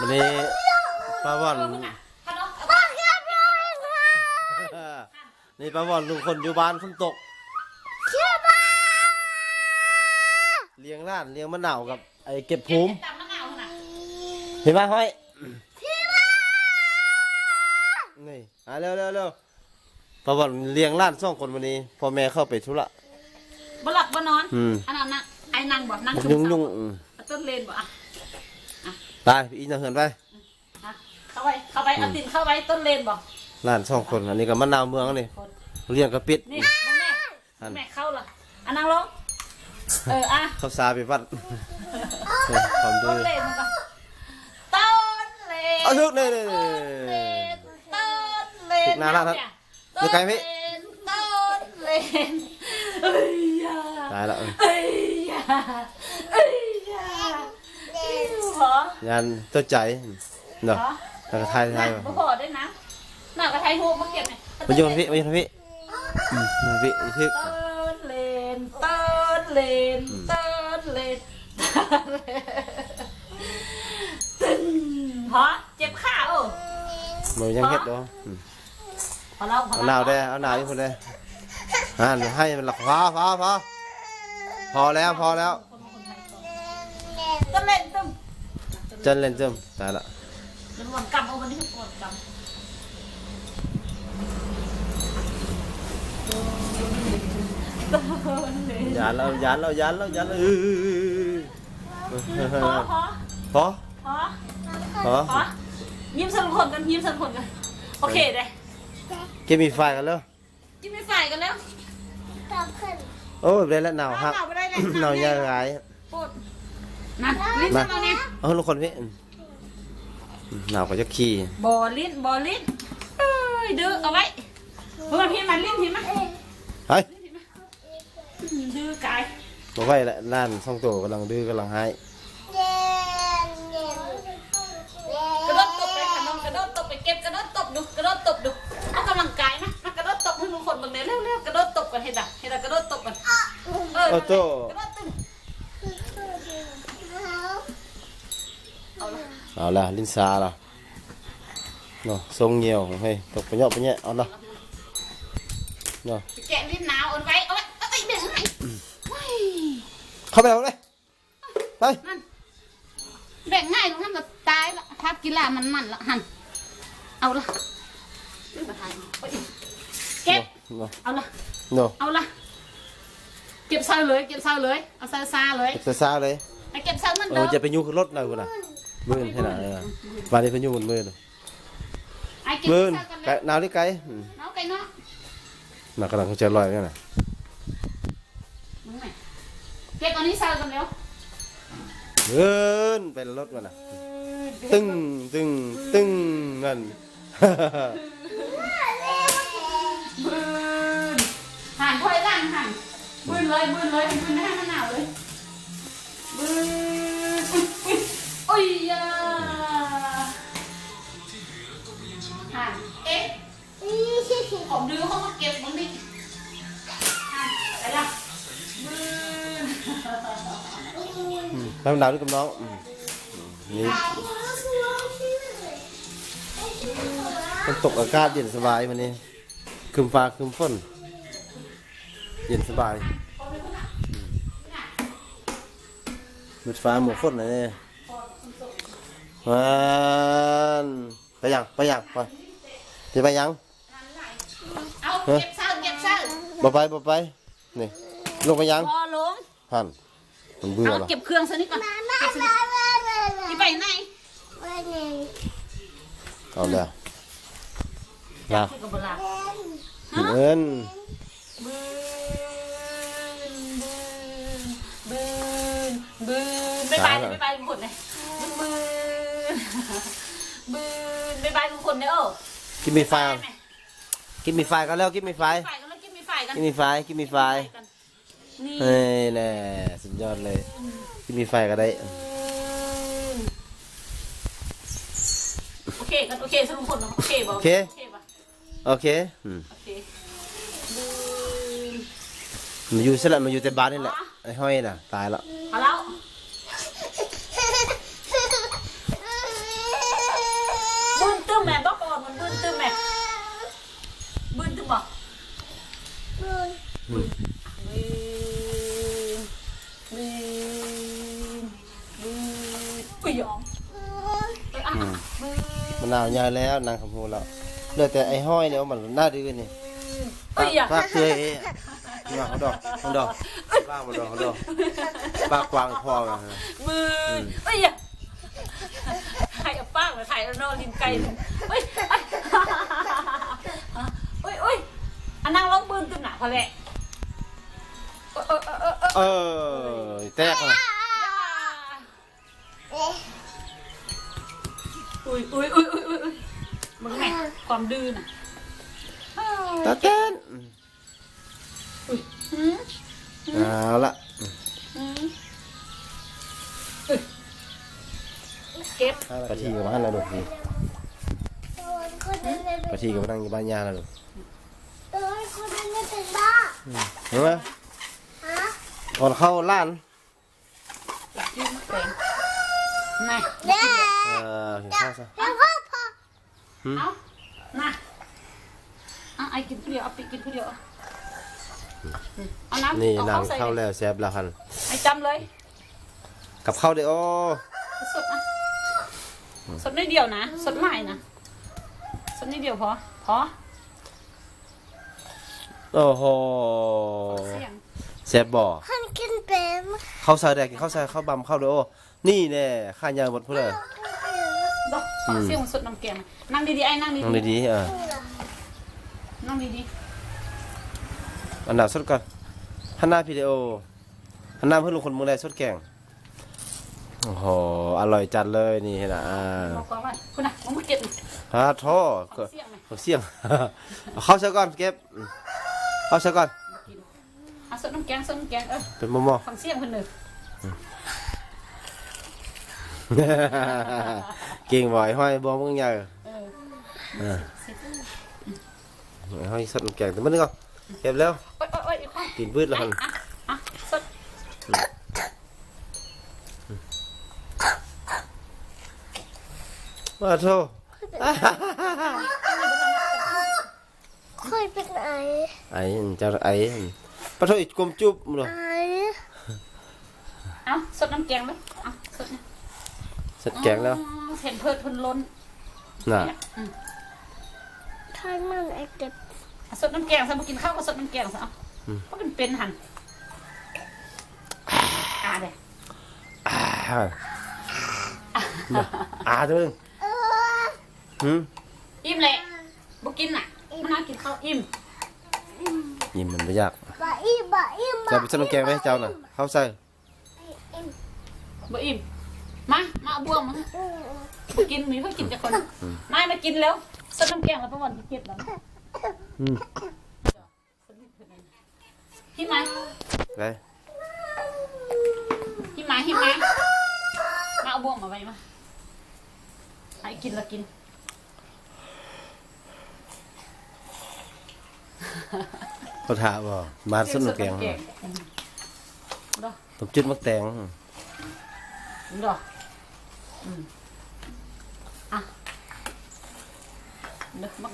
วันนี้ป้าว่อนเออมึงอะขนมนี่ป้าว่อนลุงคนอยู่บ้านฝนตกเลี้ยงร้านเลี้ยงมะนาวกับไอ้เก็บภูมิตำมะนาวน่ะเห็นไหมห้อยนี่อะเร็วเร็วเร็วป้าว่อนเลี้ยงร้านสองคนวันนี้พ่อแม่เข้าไปธุระบ่หลับบ่นอนอืมอันนั้นน่ะไอ้นางบ่นางยุ่งยุ่งอืมต้นเลนบ่อะตา ยพี่อีน่าเหินไปอะเข้าไปเข้าไปเอาตินเข้าไปต้นเลนบ่ร้านสองคนอันนี้ก็มะนาวเมืองนี่คนเลี้ยงกระปิด นี่บ่แม่อัน แม่เข้าล่ะอันนางลงเอออะเขาซาไปวัดความดื้ต้อนเลนมันก็ต้นเลนเอาทุกนี่นี่นี่ ต้นเลนถึงหน้าแล้วครับอยู่ไกลพี่ต้นเลนเอ้ยยาตายละเออเอ้ยยาเอ้ยยา เหรองานเจ้าใจเนาะเหรอแล้วก็ทายทายบ่พอได้นะหน้ากระไทยหูมาเก็บเนี่ยมาอยู่ทางพี่มาอยู่ทางพี่อืมมาพี่ทึกต้นเลนต้นเลนต้นเลนตึ้งเพราะเจ็บขาเออมายังเฮ็ดเนาะอืมพอแล้วพอเอาแล้วหนาวได้เอาหนาวอยู่คนเดียวอ่านให้มันหลักพอพอพอพอแล้วพอแล้ว ต้นเลนตึ้ง จนเล่นเจิมตายละเดี๋ยววันกำเอาวันนี้ทุกคนกำต้นเลนยานแล้วยานแล้วยานแล้วยานแล้วเออพอพอพอพอพอพอยิ้มสักคนกันยิ้มสักคนกันโอเคเด้เก็บมีไฟกันแล้วยิ้มไม่ฝ่ายกันแล้วโอ้ยได้แล้วหนาวครับหนาวไปได้เลยหนาวยังไงปวด นั่นลิ้นมามาเนี่ยเอาลูกคนพี่อืมหนาวก็จะขี่บอลิ้นบอลิ้นเอ้ยดื้อเอาไว้เพื่อนพี่มาลิ้นพี่มาเฮ้ยอืมดื้อกายบอกไว้ละล้านช่องโตกำลังดื้อกำลังให้กระโดดตบไปขนมกระโดดตบไปเก็บกระโดดตบดูกระโดดตบดูเอากำลังกายนะมากระโดดตบให้ทุกคนเบิ่งเลยเร็วๆกระโดดตบกันเห็นด่ะเห็นด่ะกระโดดตบกันเออโอ้โตกระโดดตึงเอาละเอาละลินซาละเนาะทรงเหี่ยวเฮ้ยตกไปเนาะไปเนี่ยเอาละเนาะไปแกะลิ้นหนาวเอาไว้เอาไว้เอาไว้เดี๋ ยวทำไมเฮ้ยเข้าไปเอาเลยไปนั่นแบ่งง่ายตรงนั้นก็ตายละทับกีฬามันมันละหันเอาละขึ้นมาถ่ายเอาอีกเก็บเนาะเอาละเนาะเอาละเก็บเศร้าเลยเก็บเศร้าเลยเอาซาซาเลยเก็บซาๆเลยไปเก็บเศร้ามันเอเดิอมจะไปยุ่งกับรถหน่อยกูนะ มื่นให้หน่อยเออวันนี้ไปยุ่งกับมื่นไอ้เก็บมื่นเศร้ากันไกลเลยหนาวที่ไกลอืมเอาไก่เนาะน่ะกำลังจะลอยกันน่ะมึงไหนเก็บอันนี้เศร้ากันเร็วเอินไปรถมันน่ะ ตึ้งตึ้งตึ้งนั่น บืนหันถอยหล่างหันบืนเลยบืนเลยบืนให้มันหนาวเลยบืน ผมดื้อเขามาเก็บมึงดิหันไปละบืนอืมแล้วหนาวด้วยกับน้องอืมนี่มันตกอากาศเย็นสบายมันนี่คืมฟ้าคืมฝนเย็นสบายมืดฟ้าหมวฝนเลยเนี่ยมันไปยังไปยังไปจะไปยัง เอาเก็บเศร้าเก็บเศร้าบ่ไปบ่ไปนี่ลงไปยังพอลงหันมันเบื่อเอาหรอเก็บเครื่องซะนี่ก่อนเก็บซะนี่ที่ไปไหนเอาแล้วลาที่กับบลาเอินบืนบืนบืนบืนบายบายเลยบายบายทุกคนเลยบืนบืนบายบายทุกคนเนี่ยเออกินมีไฟก่อน กินมีไฟกันแล้วกินมีไฟฝ่ายกันแล้วกินมีไฟกันกินมีไฟกินมีไฟนี่เฮ้ยแน่สุดยอดเลย กินมีไฟก็ได้ โอเคกันโอเคสรุปผลเนาะโอเคบอกโอเค โอเคป่ะโอเคอืมโอเคบืนมาอยู่ซะละมาอยู่แต่บ้านนี่แหละไอ้ห้อยน่ะ ตายละเอาแล้ว ยยอมเอ ออะมือมะนาวใหญ่แล้วนางคำพูแล้วเหลือแต่ไอ้ห้อยเนี่ยมันหน้าดื้อนี่เอ้ยอย่าปากเตยเอ๊ะนี่ว่าเขาดอกเขาดอกปากมาดอกเขาดอกปากกวางพอมาฮะมือเอ้ยอย่าใครเอาป้างมาถ่ายแล้วนอนลินไก่เอ้ยเอ้ยเอ้ยเอ้ยอันนั่งร้องปืนตึ้งหนาพอแหละเออเออเออเออเออแตกเล อุ้ยอุ้ยอุ้ยอุ้ยอุ้ยมึงไงความดื้อน่ะตาเต้นอุ้ยหืมเอาละหืมเอ้ยเก็บปะทีกับบ้านเราดูนี่คนนึงเลยปะทีกับนั่งอยู่บ้านยาเราดูตัวคนนึงเลยเป็นบ้าเห็นไหมฮะก่อนเข้าร้านยืมแปลง น่ะเด้เออเห็นข้าวซะแล้วพ่อพ่อเอาน่ะเอาไอ้กินผู้เดียวเอาไปกินผู้เดียวเอาเอาน้ำนี่เอานางเข้าแล้วแซ่บแล้วคันไอ้จำเลย กับข้าวเด้อโอ้สดนะสดนิดเดียวนะ สดไม่นะ สดนิดเดียวพอ พอ โอ้โหเสียง แซ่บบ่ท่านกินเป็นข้าวใส่แดกกินข้าวใส่ข้าวบำข้าวเด้อโอ้ นี่แน่ข้ายาวหมดพุ่นเลยดอกเสียงมันสดน้ำแกงนั่งดีๆไอ้นั่งดีนั่งดีๆเออๆนั่งดีอันดับสดก่อนหันหน้าวิดีโอหันหน้าเพื่อนลุงคนเมืองใดสดแกงโอ้โหอร่อยจัดเลยนี่เห็นอะอ่าๆบอกก่อนว่าคุณน่ะมึงมาเก็บหน่อยฮะท่อก็เสียงหน่อยเอาเสียง เอาเข้าซะก่อนเก็บเข้าซะก่อนกินเอาสดน้ำแกงสดน้ำแกงเออเป็นมอมอ ฟังเสียงคนหนึ่ง เก่งบ่อยห้อยบ่มึงใหญ่เออเออสิห้อยสดน้ำแกงแต่มันนึงก่อนเก็บแล้วโอ๊ยโอ๊ยโอ๊ยอีกคนกินพืชแล้วอะมันอะอะสดมาโทษเคยเป็นไอไอ้เจ้าไอ้ปะโทษอีกกลมจุ๊บมึงเหรอไอเอาสดน้ำแกงไหมเอาสดนะ สดแกงแล้วอ๋อเห็นเพิดเพิ่นล้นน่ะเนี่ยอืมท่านมันไอเก็บเอาสดน้ำแกงซะมากินข้าวก็สดน้ำแกงซะเอาเพราะมันเป็นหันอ่าเด้อ่าอ่าตัวนึงเออหืมอิ่มเลยบุกินน่ะมันน่ากินข้าวอิ่มยิ้มมันไม่ยากบะอีบะอีจะไปสดน้ำแกงไหมเจ้าน่ะเข้าใส่บ่อิ่ม มา มาเอาบ่วงมาบุกินมีเพื่อกินแต่คนนายมากินแล้วสดน้ำแกงแล้วประวันที่เก็บแล้วอืมหิมะไปหิมะหิมะมาเอาบ่วงมาไว้มาให้กินแล้วกินเขาถามบ่มาสดน้ำแกงดอกต้มจืดมักแตงดอก อืมอะเด้อมั